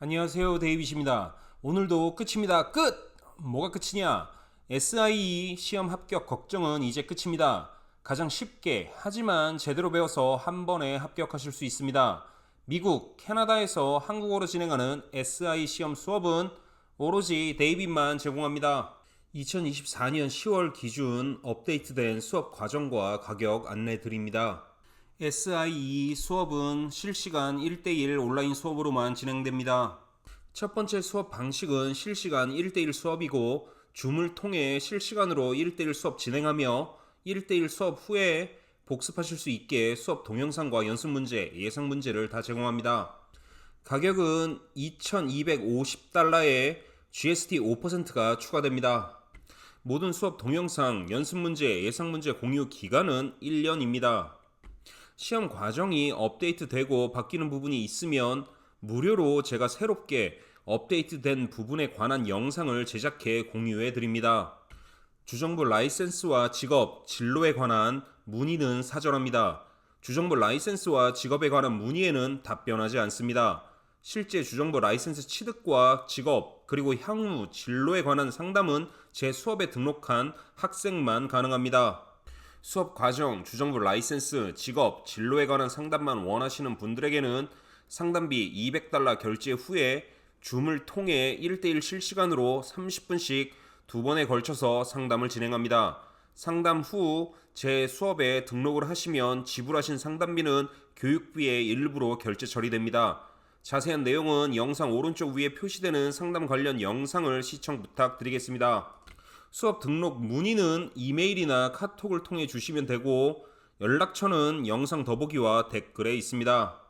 안녕하세요 데이빗입니다. 오늘도 끝입니다. 끝! 뭐가 끝이냐? SIE 시험 합격 걱정은 이제 끝입니다. 가장 쉽게 하지만 제대로 배워서 한 번에 합격하실 수 있습니다. 미국, 캐나다에서 한국어로 진행하는 SI 시험 수업은 오로지 데이빗만 제공합니다. 2024년 10월 기준 업데이트된 수업 과정과 가격 안내 드립니다. SIE 수업은 실시간 1대1 온라인 수업으로만 진행됩니다. 첫 번째 수업 방식은 실시간 1대1 수업이고 줌을 통해 실시간으로 1대1 수업 진행하며 1대1 수업 후에 복습하실 수 있게 수업 동영상과 연습 문제, 예상 문제를 다 제공합니다. 가격은 2,250달러에 GST 5%가 추가됩니다. 모든 수업 동영상, 연습 문제, 예상 문제 공유 기간은 1년입니다. 시험 과정이 업데이트되고 바뀌는 부분이 있으면 무료로 제가 새롭게 업데이트된 부분에 관한 영상을 제작해 공유해 드립니다. 주정부 라이센스와 직업, 진로에 관한 문의는 사절합니다. 주정부 라이센스와 직업에 관한 문의에는 답변하지 않습니다. 실제 주정부 라이센스 취득과 직업, 그리고 향후 진로에 관한 상담은 제 수업에 등록한 학생만 가능합니다. 수업 과정, 주정부 라이센스, 직업, 진로에 관한 상담만 원하시는 분들에게는 상담비 200달러 결제 후에 줌을 통해 1대1 실시간으로 30분씩 두 번에 걸쳐서 상담을 진행합니다. 상담 후 제 수업에 등록을 하시면 지불하신 상담비는 교육비의 일부로 결제 처리됩니다. 자세한 내용은 영상 오른쪽 위에 표시되는 상담 관련 영상을 시청 부탁드리겠습니다. 수업 등록 문의는 이메일이나 카톡을 통해 주시면 되고 연락처는 영상 더보기와 댓글에 있습니다.